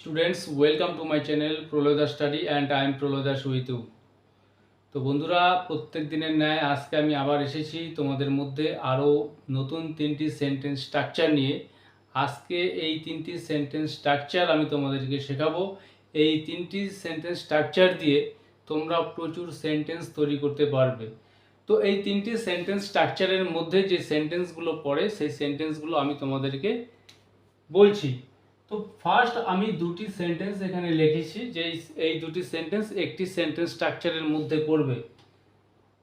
Students welcome to my channel Proloda study and I am Proloda Suitu তো বন্ধুরা, প্রত্যেক দিনের ন্যায় আজকে আমি আবার এসেছি তোমাদের মধ্যে আরও নতুন তিনটি সেন্টেন্স স্ট্রাকচার নিয়ে। আজকে এই তিনটি সেন্টেন্স স্ট্রাকচার আমি তোমাদেরকে শেখাবো। এই তিনটি সেন্টেন্স স্ট্রাকচার দিয়ে তোমরা প্রচুর সেন্টেন্স তৈরি করতে পারবে। তো এই তিনটি সেন্টেন্স স্ট্রাকচারের মধ্যে যে সেন্টেন্সগুলো পড়ে, সেই সেন্টেন্সগুলো আমি তোমাদেরকে বলছি। তো ফার্স্ট আমি দুটি সেন্টেন্স এখানে লিখেছি যে এই- দুটি সেন্টেন্স একটি সেন্টেন্স স্ট্রাকচারের মধ্যে পড়বে।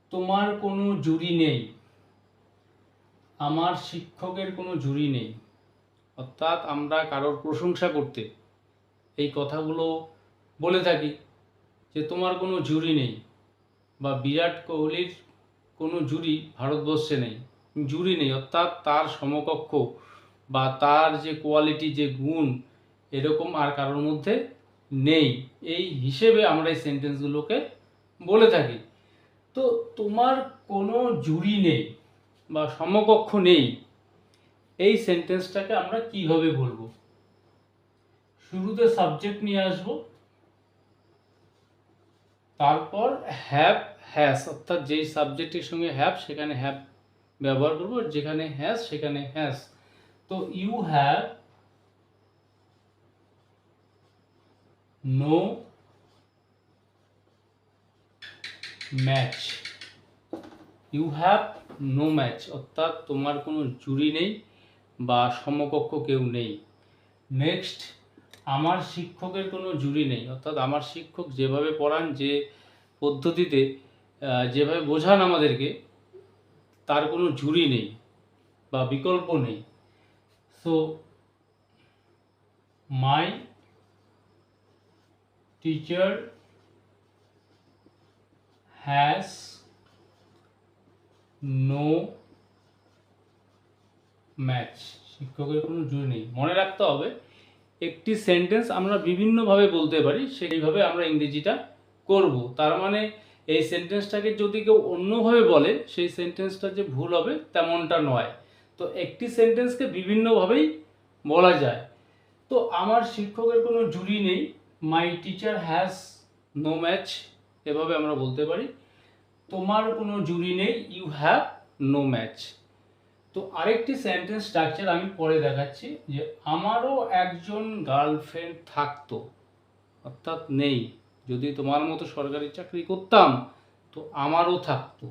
তোমার কোনো জুরি নেই। আমার শিক্ষকের কোনো জুরি নেই। অর্থাৎ আমরা কারোর প্রশংসা করতে এই কথাগুলো বলে থাকি যে তোমার কোনো জুরি নেই বা বিরাট কোহলির কোনো জুরি ভারতবর্ষে নেই। জুরি নেই, অর্থাৎ তার সমকক্ষ বা তার যে কোয়ালিটি যে গুণ, এরকম আর কারোর মধ্যে নেই। এই হিসেবে আমরা এই সেন্টেন্সগুলোকে বলে থাকি। তো তোমার কোনো জুড়ি নেই বা সমকক্ষ নেই, এই সেন্টেন্সটাকে আমরা কীভাবে বলব? শুরুতে সাবজেক্ট নিয়ে আসব, তারপর হ্যাভ হ্যাস অর্থাৎ যেই সাবজেক্টের সঙ্গে হ্যাভ সেখানে হ্যাভ ব্যবহার করব, যেখানে হ্যাস সেখানে হ্যাস তো you have no match you have no match অর্থাৎ তোমার কোনো জুরি নেই বা সমকক্ষ কেউ নেই। নেক্সট আমার শিক্ষকের কোনো জুরি নেই। অর্থাৎ আমার শিক্ষক যেভাবে পড়ান, যে পদ্ধতিতে যেভাবে বোঝান আমাদেরকে, তার কোনো জুরি নেই বা বিকল্প নেই। So my teacher has no match শিক্ষকের কোনো জুড়ি নেই। মনে রাখতে হবে, একটি সেন্টেন্স আমরা বিভিন্নভাবে বলতে পারি, সেইভাবে আমরা ইংরেজিটা করব। তার মানে এই সেন্টেন্সটাকে যদি কেউ অন্যভাবে বলে, সেই সেন্টেন্সটা যে ভুল হবে, তেমনটা নয়। তো একটি সেন্টেন্সকে বিভিন্নভাবেই বলা যায়। তো আমার শিক্ষকের কোনো জুরি নেই। My teacher has no match এভাবে আমরা বলতে পারি। তোমার কোনো জুরি নেই ইউ হ্যাভ নো ম্যাচ তো আরেকটি সেন্টেন্স স্ট্রাকচার আমি পরে দেখাচ্ছি, যে আমারও একজন গার্লফ্রেন্ড থাকতো, অর্থাৎ নেই। যদি তোমার মতো সরকারি চাকরি করতাম, তো আমারও থাকতো।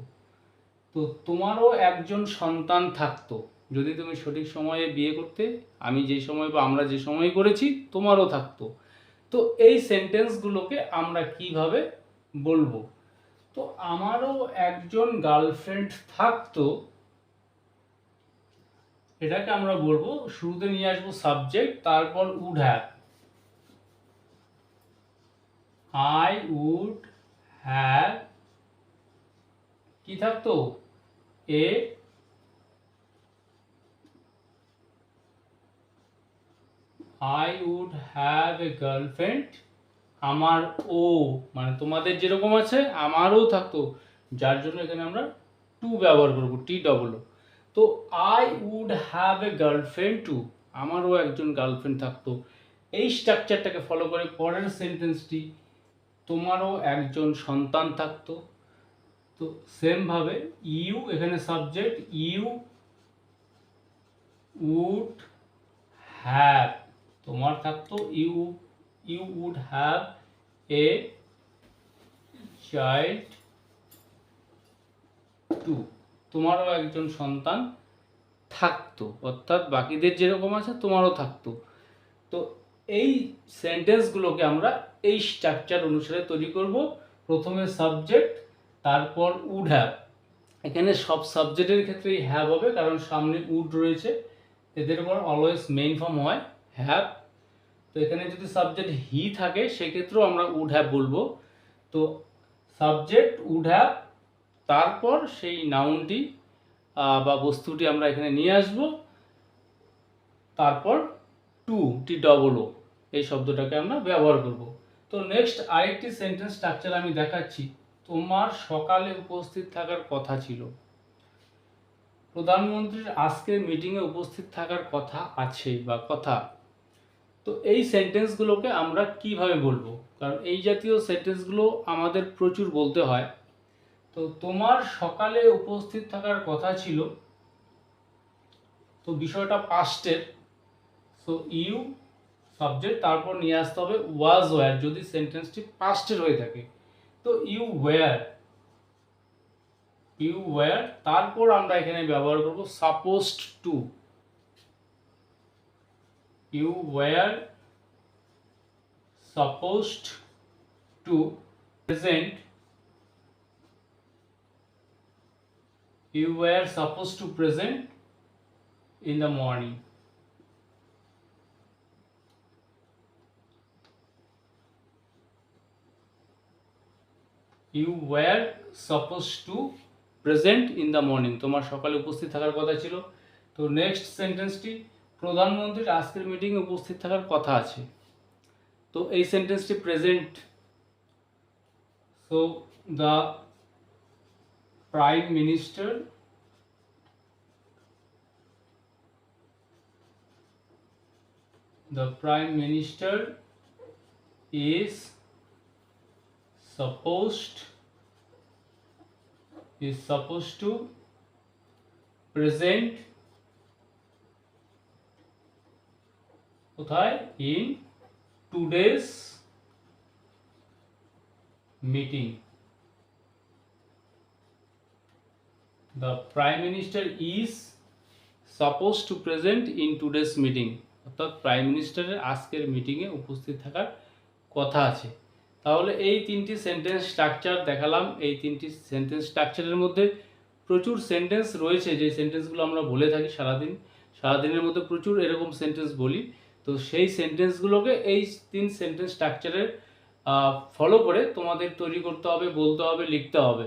তো তোমারও একজন সন্তান থাকতো। যদি তুমি সঠিক সময়ে বিয়ে করতে, আমি যে সময় বা আমরা যে সময় করেছি, তোমারও থাকতো। তো এই সেন্টেন্সগুলোকে আমরা কীভাবে বলব? তো আমারও একজন গার্লফ্রেন্ড থাকতো, এটাকে আমরা বলব, শুরুতে নিয়ে আসব সাবজেক্ট তারপর would have I would have কি থাকতো? এ I would have a girlfriend আমার ও মানে তোমাদের যেরকম আছে, আমারও থাকতো। যার জন্য এখানে আমরা টু ব্যবহার করব টি ডবল তো I would have a girlfriend too আমারও একজন গার্লফ্রেন্ড থাকতো। এই স্ট্রাকচারটাকে ফলো করে পরের সেন্টেন্সটি তোমারও একজন সন্তান থাকতো। তো সেমভাবে ইউ এখানে সাবজেক্ট ইউ উড হ্যাভ তোমার থাকতো you you would have a child too তোমারও একজন সন্তান থাকতো, অর্থাৎ বাকিদের যেরকম আছে, তোমারও থাকতো। তো এই সেন্টেন্সগুলোকে আমরা এই স্ট্রাকচার অনুসারে তৈরি করব। প্রথমে সাবজেক্ট তারপর উড হ্যাভ এখানে সব সাবজেক্টের ক্ষেত্রেই হ্যাভ হবে, কারণ সামনে উড রয়েছে। এদের উপর অলওয়েজ মেইন ফর্ম হয় হ্যাভ তো এখানে যদি সাবজেক্ট হি থাকে, সেক্ষেত্রেও আমরা উড হ্যাভ বলব। তো সাবজেক্ট উড হ্যাভ তারপর সেই নাউনটি বা বস্তুটি আমরা এখানে নিয়ে আসব। তারপর টু টি ডবল ও এই শব্দটাকে আমরা ব্যবহার করব। তো নেক্সট আরেকটি সেন্টেন্স স্ট্রাকচার আমি দেখাচ্ছি। তোমার সকালে উপস্থিত থাকার কথা ছিল। প্রধানমন্ত্রীর আজকের মিটিংয়ে উপস্থিত থাকার কথা আছে বা কথা। তো এই সেন্টেন্সগুলোকে আমরা কীভাবে বলব? কারণ এই জাতীয় সেন্টেন্সগুলো আমাদের প্রচুর বলতে হয়। তো তোমার সকালে উপস্থিত থাকার কথা ছিল। তো বিষয়টা পাস্টের সো ইউ সাবজেক্ট তারপর নিয়ে আসতে হবে ওয়াজ ওয়্যার যদি সেন্টেন্সটি পাস্টের হয়ে থাকে। তো ইউ ওয়্যার ইউ ওয়্যার তারপর আমরা এখানে ব্যবহার করব supposed to you were supposed to present you were supposed to present in the morning you were supposed to present in the morning তোমার সকালে উপস্থিত থাকার কথা ছিল তো নেক্সট সেন্টেন্সটি প্রধানমন্ত্রীর আজকের মিটিংয়ে উপস্থিত থাকার কথা আছে। তো এই সেন্টেন্সটি present so the prime minister the prime minister is supposed is suppose to present কোথায়? In today's meeting. The Prime Minister is supposed to present in today's meeting. অর্থাৎ প্রাইম মিনিস্টারের আজকের মিটিংয়ে উপস্থিত থাকার কথা আছে। তাহলে এই তিনটি সেন্টেন্স স্ট্রাকচার দেখালাম। এই তিনটি সেন্টেন্স স্ট্রাকচারের মধ্যে প্রচুর সেন্টেন্স রয়েছে। যে সেন্টেন্সগুলো আমরা বলে থাকি সারাদিন, সারাদিনের মধ্যে প্রচুর এরকম সেন্টেন্স বলি। তো সেই সেন্টেন্সগুলোকে এই তিন সেন্টেন্স স্ট্রাকচারের ফলো করে তোমাদের তৈরি করতে হবে, বলতে হবে, লিখতে হবে।